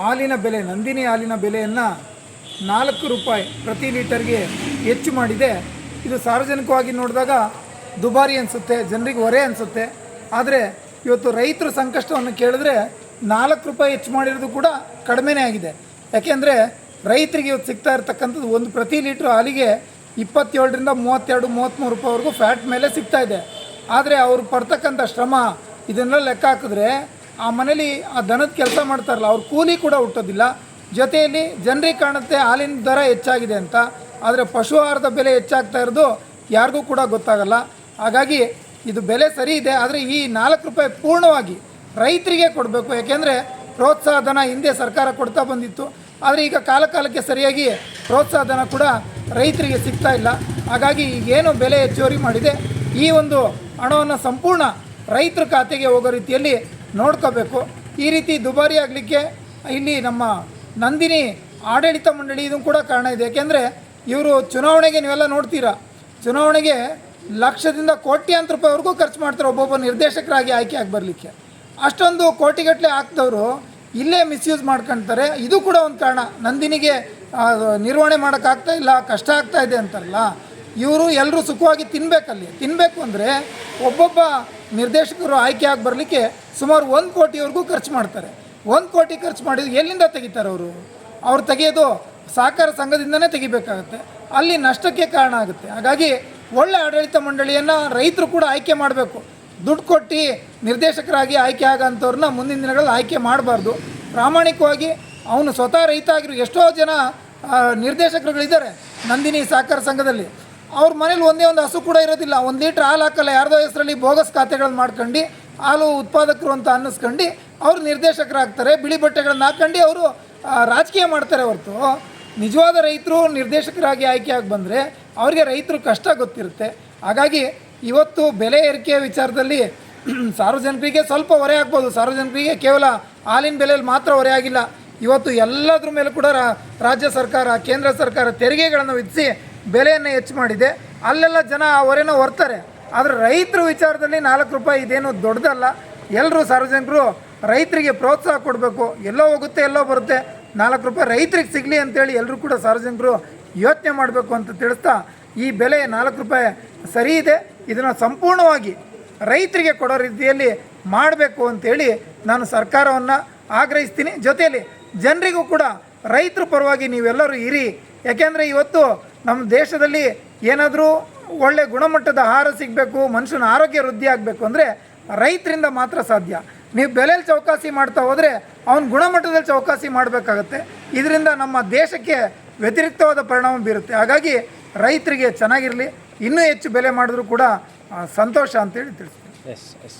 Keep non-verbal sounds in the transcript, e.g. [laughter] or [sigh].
ಹಾಲಿನ ಬೆಲೆ, ನಂದಿನಿ ಹಾಲಿನ ಬೆಲೆಯನ್ನು ನಾಲ್ಕು ರೂಪಾಯಿ ಪ್ರತಿ ಲೀಟರ್ಗೆ ಹೆಚ್ಚು ಮಾಡಿದೆ. ಇದು ಸಾರ್ವಜನಿಕವಾಗಿ ನೋಡಿದಾಗ ದುಬಾರಿ ಅನಿಸುತ್ತೆ, ಜನರಿಗೆ ಹೊರೆ ಅನಿಸುತ್ತೆ. ಆದರೆ ಇವತ್ತು ರೈತರ ಸಂಕಷ್ಟವನ್ನು ಕೇಳಿದ್ರೆ ನಾಲ್ಕು ರೂಪಾಯಿ ಹೆಚ್ಚು ಮಾಡಿರೋದು ಕೂಡ ಕಡಿಮೆನೇ ಆಗಿದೆ. ಯಾಕೆಂದರೆ ರೈತರಿಗೆ ಇವತ್ತು ಸಿಗ್ತಾ ಇರತಕ್ಕಂಥದ್ದು ಒಂದು ಪ್ರತಿ ಲೀಟ್ರ್ ಹಾಲಿಗೆ ಇಪ್ಪತ್ತೇಳರಿಂದ ಮೂವತ್ತೆರಡು ಮೂವತ್ತ್ಮೂರು ರೂಪಾಯಿವರೆಗೂ ಫ್ಯಾಟ್ ಮೇಲೆ ಸಿಗ್ತಾ ಇದೆ. ಆದರೆ ಅವರು ಪಡ್ತಕ್ಕಂಥ ಶ್ರಮ ಇದನ್ನೆಲ್ಲ ಲೆಕ್ಕ ಹಾಕಿದ್ರೆ ಆ ಮನೇಲಿ ಆ ದನದ ಕೆಲಸ ಮಾಡ್ತಾರಲ್ಲ, ಅವ್ರ ಕೂಲಿ ಕೂಡ ಹುಟ್ಟೋದಿಲ್ಲ. ಜೊತೆಯಲ್ಲಿ ಜನರಿಗೆ ಕಾಣುತ್ತೆ ಹಾಲಿನ ದರ ಹೆಚ್ಚಾಗಿದೆ ಅಂತ. ಆದರೆ ಪಶು ಆಹಾರದ ಬೆಲೆ ಹೆಚ್ಚಾಗ್ತಾ ಇರೋದು ಯಾರಿಗೂ ಕೂಡ ಗೊತ್ತಾಗಲ್ಲ. ಹಾಗಾಗಿ ಇದು ಬೆಲೆ ಸರಿ ಇದೆ, ಆದರೆ ಈ ನಾಲ್ಕು ರೂಪಾಯಿ ಪೂರ್ಣವಾಗಿ ರೈತರಿಗೆ ಕೊಡಬೇಕು. ಯಾಕೆಂದರೆ ಪ್ರೋತ್ಸಾಹ ಧನ ಹಿಂದೆ ಸರ್ಕಾರ ಕೊಡ್ತಾ ಬಂದಿತ್ತು. ಆದರೆ ಈಗ ಕಾಲಕಾಲಕ್ಕೆ ಸರಿಯಾಗಿ ಪ್ರೋತ್ಸಾಹ ಧನ ಕೂಡ ರೈತರಿಗೆ ಸಿಗ್ತಾ ಇಲ್ಲ. ಹಾಗಾಗಿ ಈಗೇನು ಬೆಲೆ ಹೆಚ್ಚುವರಿ ಮಾಡಿದೆ, ಈ ಒಂದು ಹಣವನ್ನು ಸಂಪೂರ್ಣ ರೈತರ ಖಾತೆಗೆ ಹೋಗೋ ರೀತಿಯಲ್ಲಿ ನೋಡ್ಕೋಬೇಕು. ಈ ರೀತಿ ದುಬಾರಿ ಆಗಲಿಕ್ಕೆ ಇಲ್ಲಿ ನಮ್ಮ ನಂದಿನಿ ಆಡಳಿತ ಮಂಡಳಿ ಇದು ಕೂಡ ಕಾರಣ ಇದೆ. ಯಾಕೆಂದರೆ ಇವರು ಚುನಾವಣೆಗೆ ನೀವೆಲ್ಲ ನೋಡ್ತೀರಾ, ಚುನಾವಣೆಗೆ ಲಕ್ಷದಿಂದ ಕೋಟ್ಯಾಂತರ ರೂಪಾಯಿವರೆಗೂ ಖರ್ಚು ಮಾಡ್ತಾರೆ ಒಬ್ಬೊಬ್ಬ ನಿರ್ದೇಶಕರಾಗಿ ಆಯ್ಕೆ ಆಗಿ ಬರಲಿಕ್ಕೆ. ಅಷ್ಟೊಂದು ಕೋಟಿಗಟ್ಟಲೆ ಹಾಕ್ದವರು ಇಲ್ಲೇ ಮಿಸ್ಯೂಸ್ ಮಾಡ್ಕೊಳ್ತಾರೆ ಇದು ಕೂಡ ಒಂದು ಕಾರಣ. ನಂದಿನಿಗೆ ನಿರ್ವಹಣೆ ಮಾಡೋಕ್ಕಾಗ್ತಾ ಇಲ್ಲ, ಕಷ್ಟ ಆಗ್ತಾ ಇದೆ ಅಂತಾರಲ್ಲ. ಇವರು ಎಲ್ಲರೂ ಸುಖವಾಗಿ ತಿನ್ಬೇಕಲ್ಲಿ. ತಿನ್ನಬೇಕು ಅಂದರೆ ಒಬ್ಬೊಬ್ಬ ನಿರ್ದೇಶಕರು ಆಯ್ಕೆ ಆಗಿ ಬರಲಿಕ್ಕೆ ಸುಮಾರು ಒಂದು ಕೋಟಿವರೆಗೂ ಖರ್ಚು ಮಾಡ್ತಾರೆ. ಒಂದು ಕೋಟಿ ಖರ್ಚು ಮಾಡಿದ್ರು ಎಲ್ಲಿಂದ ತೆಗಿತಾರೆ ಅವರು? ಅವ್ರು ತೆಗೆಯೋದು ಸಹಕಾರ ಸಂಘದಿಂದನೇ ತೆಗಿಬೇಕಾಗುತ್ತೆ. ಅಲ್ಲಿ ನಷ್ಟಕ್ಕೆ ಕಾರಣ ಆಗುತ್ತೆ. ಹಾಗಾಗಿ ಒಳ್ಳೆ ಆಡಳಿತ ಮಂಡಳಿಯನ್ನು ರೈತರು ಕೂಡ ಆಯ್ಕೆ ಮಾಡಬೇಕು. ದುಡ್ಡು ಕೊಟ್ಟು ನಿರ್ದೇಶಕರಾಗಿ ಆಯ್ಕೆ ಆಗೋಂಥವ್ರನ್ನ ಮುಂದಿನ ದಿನಗಳಲ್ಲಿ ಆಯ್ಕೆ ಮಾಡಬಾರ್ದು. ಪ್ರಾಮಾಣಿಕವಾಗಿ ಅವನು ಸ್ವತಃ ರೈತ ಆಗಿರೋ ಎಷ್ಟೋ ಜನ ನಿರ್ದೇಶಕರುಗಳಿದ್ದಾರೆ. ನಂದಿನಿ ಸಹಕಾರ ಸಂಘದಲ್ಲಿ. ಅವ್ರ ಮನೇಲಿ ಒಂದೇ ಒಂದು ಹಸು ಕೂಡ ಇರೋದಿಲ್ಲ. ಒಂದು ಲೀಟ್ರ್ ಹಾಲು ಹಾಕಲ್ಲ, ಯಾರ್ದೋ ಹೆಸರಲ್ಲಿ ಬೋಗಸ್ ಖಾತೆಗಳನ್ನ ಮಾಡ್ಕೊಂಡು, ಹಾಲು ಉತ್ಪಾದಕರು ಅಂತ ಅನ್ನಿಸ್ಕೊಂಡು ಅವರು ನಿರ್ದೇಶಕರಾಗ್ತಾರೆ, ಬಿಳಿ ಬಟ್ಟೆಗಳನ್ನು ಹಾಕೊಂಡು ಅವರು ರಾಜಕೀಯ ಮಾಡ್ತಾರೆ ಹೊರತು. ನಿಜವಾದ ರೈತರು ನಿರ್ದೇಶಕರಾಗಿ ಆಯ್ಕೆಯಾಗಿ ಬಂದರೆ ಅವರಿಗೆ ರೈತರು ಕಷ್ಟ ಗೊತ್ತಿರುತ್ತೆ. ಹಾಗಾಗಿ ಇವತ್ತು ಬೆಲೆ ಏರಿಕೆಯ ವಿಚಾರದಲ್ಲಿ [clears throat] ಸಾರ್ವಜನಿಕರಿಗೆ ಸ್ವಲ್ಪ ಹೊರೆ ಆಗ್ಬೋದು. ಸಾರ್ವಜನಿಕರಿಗೆ ಕೇವಲ ಹಾಲಿನ ಬೆಲೆಯಲ್ಲಿ ಮಾತ್ರ ಹೊರೆ ಆಗಿಲ್ಲ. ಇವತ್ತು ಎಲ್ಲದ್ರ ಮೇಲೆ ಕೂಡ ರಾಜ್ಯ ಸರ್ಕಾರ, ಕೇಂದ್ರ ಸರ್ಕಾರ ತೆರಿಗೆಗಳನ್ನು ವಿಧಿಸಿ ಬೆಲೆಯನ್ನು ಹೆಚ್ಚು ಮಾಡಿದೆ. ಅಲ್ಲೆಲ್ಲ ಜನ ಆ ಹೊರೆನ ಹೊರ್ತಾರೆ. ಆದರೆ ರೈತರ ವಿಚಾರದಲ್ಲಿ ನಾಲ್ಕು ರೂಪಾಯಿ ಇದೇನು ದೊಡ್ಡದಲ್ಲ. ಎಲ್ಲರೂ ಸಾರ್ವಜನಿಕರು ರೈತರಿಗೆ ಪ್ರೋತ್ಸಾಹ ಕೊಡಬೇಕು. ಎಲ್ಲೋ ಹೋಗುತ್ತೆ, ಎಲ್ಲೋ ಬರುತ್ತೆ. ನಾಲ್ಕು ರೂಪಾಯಿ ರೈತರಿಗೆ ಸಿಗಲಿ ಅಂತೇಳಿ ಎಲ್ಲರೂ ಕೂಡ ಸಾರ್ವಜನಿಕರು ಯೋಚನೆ ಮಾಡಬೇಕು ಅಂತ ತಿಳಿಸ್ತಾ ಈ ಬೆಲೆ ನಾಲ್ಕು ರೂಪಾಯಿ ಸರಿ ಇದೆ. ಇದನ್ನು ಸಂಪೂರ್ಣವಾಗಿ ರೈತರಿಗೆ ಕೊಡೋ ರೀತಿಯಲ್ಲಿ ಮಾಡಬೇಕು ಅಂತೇಳಿ ನಾನು ಸರ್ಕಾರವನ್ನು ಆಗ್ರಹಿಸ್ತೀನಿ. ಜೊತೆಯಲ್ಲಿ ಜನರಿಗೂ ಕೂಡ ರೈತರ ಪರವಾಗಿ ನೀವೆಲ್ಲರೂ ಇರಿ. ಯಾಕೆಂದರೆ ಇವತ್ತು ನಮ್ಮ ದೇಶದಲ್ಲಿ ಏನಾದರೂ ಒಳ್ಳೆ ಗುಣಮಟ್ಟದ ಆಹಾರ ಸಿಗಬೇಕು, ಮನುಷ್ಯನ ಆರೋಗ್ಯ ವೃದ್ಧಿ ಆಗಬೇಕು ಅಂದರೆ ರೈತರಿಂದ ಮಾತ್ರ ಸಾಧ್ಯ. ನೀವು ಬೆಲೆಯಲ್ಲಿ ಚೌಕಾಸಿ ಮಾಡ್ತಾ ಹೋದರೆ ಅವನು ಗುಣಮಟ್ಟದಲ್ಲಿ ಚೌಕಾಸಿ ಮಾಡಬೇಕಾಗತ್ತೆ. ಇದರಿಂದ ನಮ್ಮ ದೇಶಕ್ಕೆ ವ್ಯತಿರಿಕ್ತವಾದ ಪರಿಣಾಮ ಬೀರುತ್ತೆ. ಹಾಗಾಗಿ ರೈತರಿಗೆ ಚೆನ್ನಾಗಿರಲಿ, ಇನ್ನೂ ಹೆಚ್ಚು ಬೆಲೆ ಮಾಡಿದ್ರೂ ಕೂಡ ಸಂತೋಷ ಅಂತೇಳಿ ತಿಳಿಸ್ತೀನಿ. S S